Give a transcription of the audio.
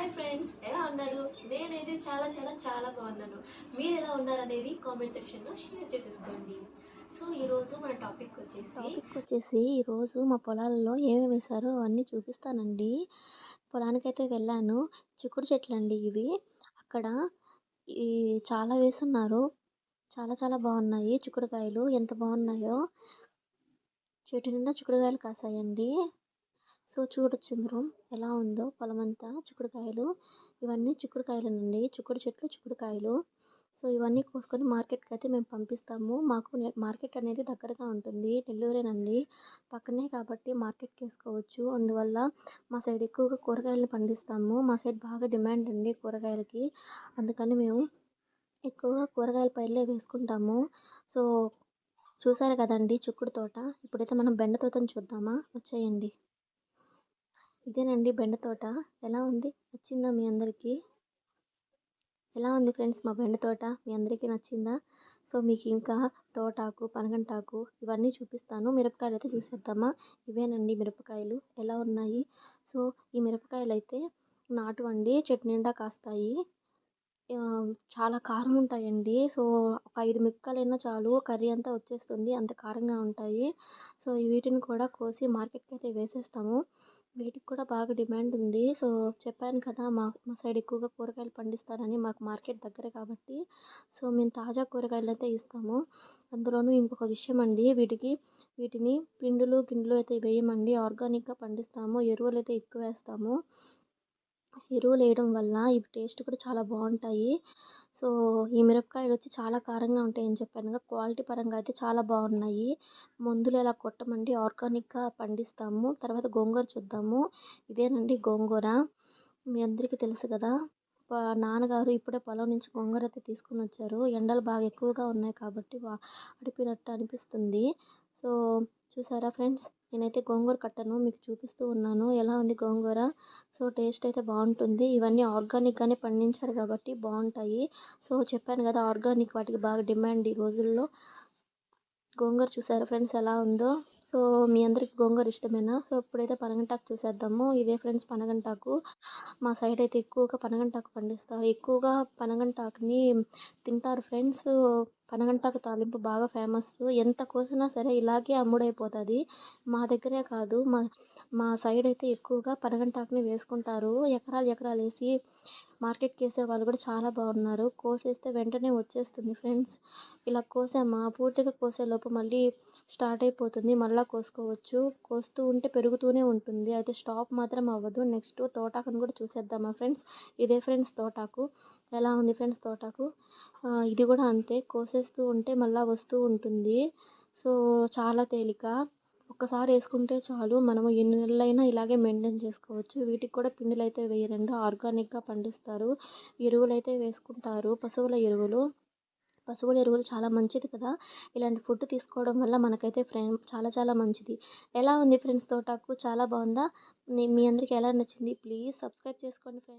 Hi friends ఎలా ఉన్నారు? నేనైతే చాలా చాలా చాలా బాగున్నాను. మీరు ఎలా ఉన్నారనేది కామెంట్ సెక్షన్లో షేర్ చేసేసుకోండి. సో ఈరోజు మన టాపిక్ వచ్చేసి టాపిక్ వచ్చేసి ఈరోజు మా పొలాలలో ఏమేమి వేశారో అవన్నీ చూపిస్తానండి. పొలానికైతే వెళ్ళాను. చిక్కుడు చెట్లు అండి ఇవి. అక్కడ ఈ చాలా వేసున్నారు. చాలా చాలా బాగున్నాయి చిక్కుడుకాయలు. ఎంత బాగున్నాయో? చెట్టు నిండా చిక్కుడుకాయలు కాసాయండి. సో చూడొచ్చు మీరు. ఎలా ఉందో పొలం అంతా చిక్కుడుకాయలు. ఇవన్నీ చిక్కుడుకాయలేనండి చిక్కుడు చెట్లు చిక్కుడుకాయలు. సో ఇవన్నీ కోసుకొని మార్కెట్కి అయితే మేము పంపిస్తాము. మాకు మార్కెట్ అనేది దగ్గరగా ఉంటుంది. నెల్లూరేనండి పక్కనే కాబట్టి మార్కెట్కి వేసుకోవచ్చు అందువల్ల మా సైడ్ ఎక్కువగా కూరగాయలను పండిస్తాము. మా సైడ్ బాగా డిమాండ్ అండి కూరగాయలకి. అందుకని మేము ఎక్కువగా కూరగాయల పైర్లే వేసుకుంటాము. సో చూసారు కదండి చిక్కుడు తోట? ఇప్పుడైతే మనం బెండ తోటను చూద్దామా? వచ్చేయండి. ఇదేనండి బెండ తోట. ఎలా ఉంది? నచ్చిందా మీ అందరికీ? ఎలా ఉంది ఫ్రెండ్స్ మా బెండ తోట? మీ అందరికీ నచ్చిందా? సో మీకు ఇంకా తోటాకు పనగంటాకు ఇవన్నీ చూపిస్తాను. మిరపకాయలు అయితే చూసేద్దామా? ఇవేనండి మిరపకాయలు. ఎలా ఉన్నాయి? సో ఈ మిరపకాయలు అయితే నాటు అండి చెట్టు నిండా కాస్తాయి. చాలా కారం ఉంటాయండి. సో ఒక ఐదు మిరపకాయలు అయినా చాలు. కర్రీ అంతా వచ్చేస్తుంది. అంత కారంగా ఉంటాయి. సో వీటిని కూడా కోసి మార్కెట్కి అయితే వేసేస్తాము. వీటికి కూడా బాగా డిమాండ్ ఉంది. సో చెప్పాను కదా మా మా సైడ్ ఎక్కువగా కూరగాయలు పండిస్తారని మాకు మార్కెట్ దగ్గర కాబట్టి. సో మేము తాజా కూరగాయలు అయితే ఇస్తాము. అందులోనూ ఇంకొక విషయం అండి వీటికి వీటిని పిండులు గిండులు అయితే వేయమండి. ఆర్గానిక్గా పండిస్తాము. ఎరువులు అయితే ఎక్కువ వేస్తాము. ఎరువులు వేయడం వల్ల ఇవి టేస్ట్ కూడా చాలా బాగుంటాయి. సో ఈ మిరపకాయలు వచ్చి చాలా కారంగా ఉంటాయని చెప్పాను కదా క్వాలిటీ పరంగా అయితే చాలా బాగున్నాయి. మందులు ఎలా కొట్టమండి ఆర్గానిక్గా పండిస్తాము. తర్వాత గోంగూర చూద్దాము. ఇదేనండి గోంగూర. మీ అందరికీ తెలుసు కదా. నాన్నగారు ఇప్పుడే పొలం నుంచి గోంగూర అయితే తీసుకుని వచ్చారు. ఎండలు బాగా ఎక్కువగా ఉన్నాయి కాబట్టి వా- అడిపినట్టు అనిపిస్తుంది. సో చూసారా ఫ్రెండ్స్? నేనైతే గోంగూర కట్టను మీకు చూపిస్తూ ఉన్నాను. ఎలా ఉంది గోంగూర? సో టేస్ట్ అయితే బాగుంటుంది. ఇవన్నీ ఆర్గానిక్గానే పండించారు కాబట్టి బాగుంటాయి. సో చెప్పాను కదా ఆర్గానిక్ వాటికి బాగా డిమాండ్ ఈ రోజుల్లో. గోంగూర చూసారా ఫ్రెండ్స్ ఎలా ఉందో? సో మీ అందరికి గోంగూర ఇష్టమేనా? సో ఇప్పుడైతే పనగంటాకు చూసేద్దాము. ఇదే ఫ్రెండ్స్ పనగంటాకు. మా సైడ్ అయితే ఎక్కువగా పనగంటాకు పండిస్తారు. ఎక్కువగా పనగంటాకుని తింటారు ఫ్రెండ్స్. పనగంటాకు తాలింపు బాగా ఫేమస్. ఎంత కోసినా సరే ఇలాగే అమ్ముడైపోతుంది. మా దగ్గరే కాదు. మా మా సైడ్ అయితే ఎక్కువగా పనగంటాకుని వేసుకుంటారు. ఎకరాలు ఎకరాలు వేసి మార్కెట్కి వేసే వాళ్ళు కూడా చాలా బాగున్నారు. కోసేస్తే వెంటనే వచ్చేస్తుంది ఫ్రెండ్స్. ఇలా కోసామా? పూర్తిగా కోసేలోపు మళ్ళీ స్టార్ట్ అయిపోతుంది. మళ్ళీ కోసుకోవచ్చు. కోస్తూ ఉంటే పెరుగుతూనే ఉంటుంది. అయితే స్టాప్ మాత్రం అవ్వదు. నెక్స్ట్ తోటాకును కూడా చూసేద్దామా ఫ్రెండ్స్. ఇదే ఫ్రెండ్స్ తోటాకు. ఎలా ఉంది ఫ్రెండ్స్ తోటాకు? ఇది కూడా అంతే. కోసేస్తూ ఉంటే మళ్ళీ వస్తూ ఉంటుంది. సో చాలా తేలిక. ఒక్కసారి వేసుకుంటే చాలు. మనము ఎన్ని నెలలైనా ఇలాగే మెయింటైన్ చేసుకోవచ్చు. వీటికి కూడా పిండిలు అయితే వేయరండి. ఆర్గానిక్గా పండిస్తారు. ఎరువులు అయితే వేసుకుంటారు. పశువుల ఎరువులు. పశువుల ఎరువులు చాలా మంచిది కదా. ఇలాంటి ఫుడ్ తీసుకోవడం వల్ల మనకైతే ఫ్రెండ్ చాలా చాలా మంచిది. ఎలా ఉంది ఫ్రెండ్స్ తోటాకు? చాలా బాగుందా? మీ అందరికీ ఎలా నచ్చింది? ప్లీజ్ సబ్స్క్రైబ్ చేసుకోండి ఫ్రెండ్స్.